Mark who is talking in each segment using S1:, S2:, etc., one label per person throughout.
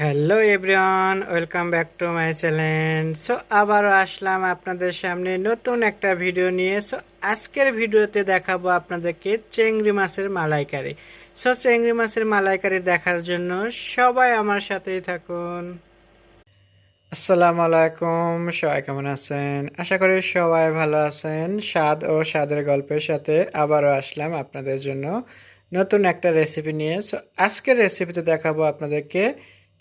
S1: Hello everyone welcome back to my channel so আবারও আসলাম আপনাদের সামনে নতুন একটা ভিডিও নিয়ে। সো আজকের ভিডিওতে দেখাবো আপনাদেরকে চেংড়ি মাছের মালাইকারি। সো চেংড়ি মাছের মালাইকারি দেখার জন্য সবাই আমার সাথেই থাকুন। আসসালামু আলাইকুম। সবাই কেমন আছেন? আশা করি সবাই ভালো আছেন। স্বাদ ও স্বাদের গল্পের সাথে আবারও আসলাম আপনাদের জন্য নতুন একটা রেসিপি নিয়ে। সো আজকের রেসিপিতে দেখাবো আপনাদেরকে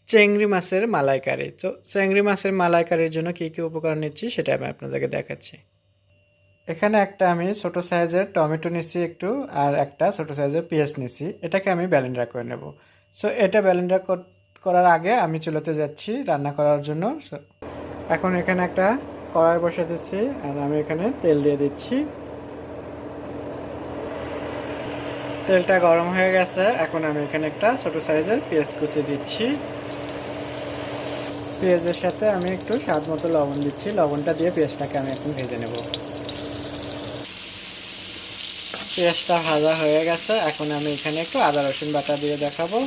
S1: চেংড়ি মাছের মালাইকারি। তো চেংড়ি মাছের মালাইকারির জন্য কী কী উপকরণ নিচ্ছি সেটা আমি আপনাদেরকে দেখাচ্ছি। এখানে একটা আমি ছোট সাইজের টমেটো নিচ্ছি একটু আর একটা ছোট সাইজের পেঁয়াজ নিচ্ছি। এটাকে আমি ব্যালেন্ডার করে নেব। সো এটা ব্যালেন্ডার করার আগে আমি চুলোতে যাচ্ছি রান্না করার জন্য। এখন এখানে একটা কড়াই বসে দিচ্ছি আর আমি এখানে তেল দিয়ে দিচ্ছি। তেলটা গরম হয়ে গেছে। এখন আমি এখানে একটা ছোট সাইজের পেঁয়াজ কুচি দিচ্ছি। পেঁয়াজের সাথে আমি একটু স্বাদ মতো লবণ দিচ্ছি। লবণটা দিয়ে পেঁয়াজটাকে আমি এখন ভেজে নেব। পেঁয়াজটা ভাজা হয়ে গেছে। এখন আমি এখানে একটু আদা, রসুন বাটা দিয়ে দেখাবো।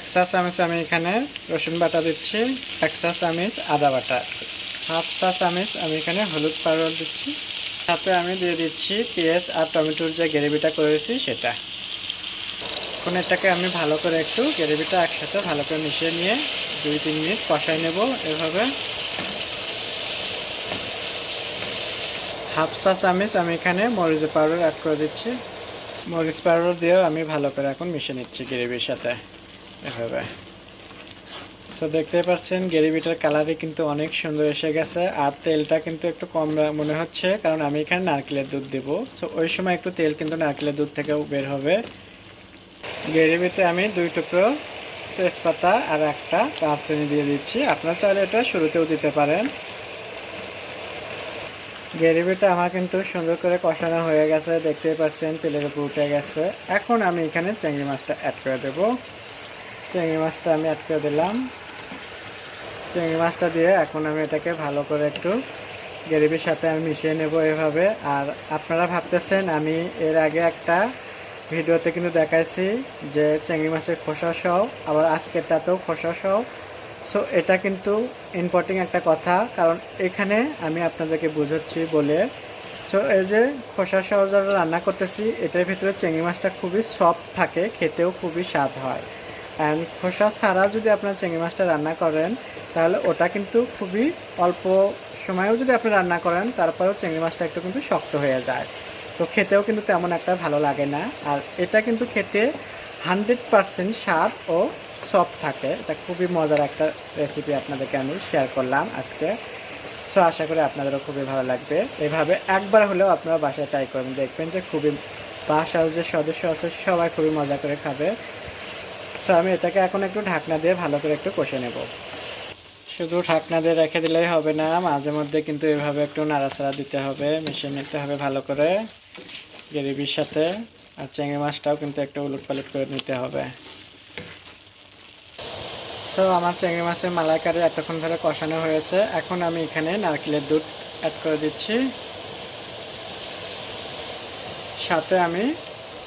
S1: এক চা চামচ আমি এখানে রসুন বাটা দিচ্ছি। এক চা চামচ আদা বাটা। হাফ চা চামচ আমি এখানে হলুদ পাউডার দিচ্ছি। সাথে আমি দিয়ে দিচ্ছি পেঁয়াজ আর টমেটোর যে গ্রেভিটা করেছি সেটা। এখন এটাকে আমি ভালো করে একটু গ্রেভিটা একসাথে ভালো করে মিশিয়ে নিয়ে দুই, তিন মিনিট কষাই নেব এভাবে। হাফ চা চামচ আমি এখানে মরিচের পাউডার অ্যাড করে দিচ্ছি। মরিচ পাউডার দিয়েও আমি ভালো করে এখন মিশে নিচ্ছি গ্রেভির সাথে এভাবে। সো দেখতে পাচ্ছেন, গ্রেভিটার কালারই কিন্তু অনেক সুন্দর এসে গেছে আর তেলটা কিন্তু একটু কম মনে হচ্ছে কারণ আমি এখানে নারকেলের দুধ দেবো। সো ওই সময় একটু তেল কিন্তু নারকেলের দুধ থেকেও বের হবে। গ্রেভিতে আমি দুই টুকরো তেজপাতা আর একটা দারচিনি দিয়ে দিচ্ছি। আপনারা চাইলে এটা শুরুতেও দিতে পারেন। গ্রেভিটা আমার কিন্তু সুন্দর করে কষানো হয়ে গেছে, দেখতেই পাচ্ছেন তেলের উপর উঠে গেছে। এখন আমি এখানে চিংড়ি মাছটা অ্যাড করে দেবো। চিংড়ি মাছটা আমি অ্যাড করে দিলাম। চিংড়ি মাছটা দিয়ে এখন আমি এটাকে ভালো করে একটু গ্রেভির সাথে আমি মিশিয়ে নেব এভাবে। আর আপনারা ভাবতেছেন আমি এর আগে একটা ভিডিওতে কিন্তু দেখাইছি যে চিংড়ি মাছের খোসা সহ, আবার আজকেরটাতেও খোসা সহ। সো এটা কিন্তু ইম্পর্টেন্ট একটা কথা, কারণ এখানে আমি আপনাদেরকে বুঝাচ্ছি বলে। সো এই যে খোসা সহ যারা রান্না করতেছি, এটার ভিতরে চিংড়ি মাছটা খুবই সফট থাকে, খেতেও খুবই স্বাদ হয়। অ্যান্ড খোসা ছাড়া যদি আপনার চিংড়ি মাছটা রান্না করেন, তাহলে ওটা কিন্তু খুবই অল্প সময়েও যদি আপনি রান্না করেন, তারপরেও চিংড়ি মাছটা একটু কিন্তু শক্ত হয়ে যায়। তো খেতেও কিন্তু তেমন একটা ভালো লাগে না। আর এটা কিন্তু খেতে হান্ড্রেড পারসেন্ট স্বাদ ও সফট থাকে। এটা খুবই মজার একটা রেসিপি আপনাদেরকে আমি শেয়ার করলাম আজকে। সো আশা করি আপনাদেরও খুবই ভালো লাগবে। এভাবে একবার হলেও আপনারা বাসায় ট্রাই করবেন। দেখবেন যে খুবই বাসার যে সদস্য আছে, সবাই খুবই মজা করে খাবে। সো আমি এটাকে এখন একটু ঢাকনা দিয়ে ভালো করে একটু কষে নেব। শুধু ঢাকনা দিয়ে রেখে দিলেই হবে না, মাঝে মধ্যে কিন্তু এভাবে একটু নাড়াচাড়া দিতে হবে, মিশিয়ে নিতে হবে ভালো করে। গ্রেভির সাথে, আর চিংড়ি মাছটাও কিন্তু একটু উলট পালট করে নিতে হবে। সো আমার চিংড়ি মাছের মালাইকারি এতক্ষণ ধরে কষানো হয়েছে। এখন আমি এখানে নারকেলের দুধ অ্যাড করে দিচ্ছি। সাথে আমি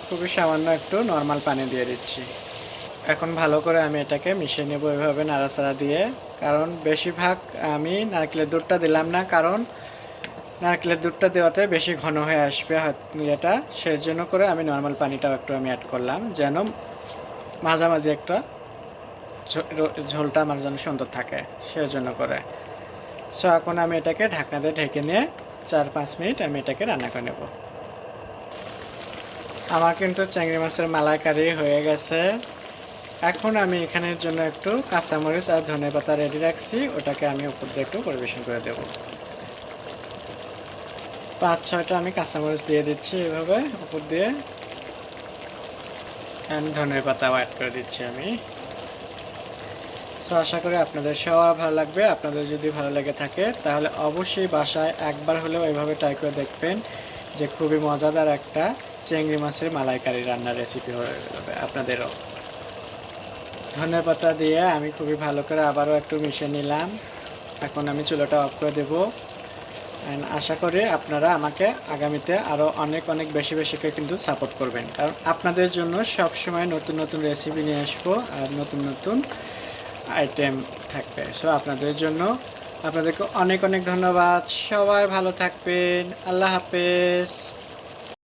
S1: খুবই সামান্য একটু নর্মাল পানি দিয়ে দিচ্ছি। এখন ভালো করে আমি এটাকে মিশিয়ে নেব এভাবে নাড়াচাড়া দিয়ে। কারণ বেশিরভাগ আমি নারকেলের দুধটা দিলাম না, কারণ নারকেলের দুধটা দেওয়াতে বেশি ঘন হয়ে আসবে ইয়েটা। সেই জন্য করে আমি নর্মাল পানিটাও একটু আমি অ্যাড করলাম, যেন মাঝামাঝি একটা ঝোলটা আমার যেন সুন্দর থাকে সেই জন্য করে। সো এখন আমি এটাকে ঢাকনা দিয়ে ঢেকে নিয়ে চার পাঁচ মিনিট আমি এটাকে রান্না করে নেব। আমার কিন্তু চিংড়ি মাছের মালাইকারি হয়ে গেছে। এখন আমি এখানের জন্য একটু কাঁচামরিচ আর ধনে পাতা রেডি রাখছি, ওটাকে আমি উপর দিয়ে একটু পরিবেশন করে দেব। পাঁচ, ছয়টা আমি কাঁচামরিচ দিয়ে দিচ্ছি এভাবে উপর দিয়ে। ধনের পাতাও অ্যাড করে দিচ্ছি আমি। সো আশা করি আপনাদের সবার ভালো লাগবে। আপনাদের যদি ভালো লেগে থাকে, তাহলে অবশ্যই বাসায় একবার হলেও এভাবে ট্রাই করে দেখবেন যে খুবই মজাদার একটা চিংড়ি মাছের মালাইকারি রান্নার রেসিপি হয়ে যাবে আপনাদেরও। ধনে পাতা দিয়ে আমি খুবই ভালো করে আবারও একটু মিশিয়ে নিলাম। এখন আমি চুলোটা অফ করে দেব। অ্যান্ড আশা করি আপনারা আমাকে আগামীতে আরও অনেক অনেক বেশি বেশি করে কিন্তু সাপোর্ট করবেন। কারণ আপনাদের জন্য সব সময় নতুন নতুন রেসিপি নিয়ে আসব আর নতুন নতুন আইটেম থাকবে। সো আপনাদের জন্য আপনাদেরকে অনেক অনেক ধন্যবাদ। সবাই ভালো থাকবেন। আল্লাহ হাফেজ।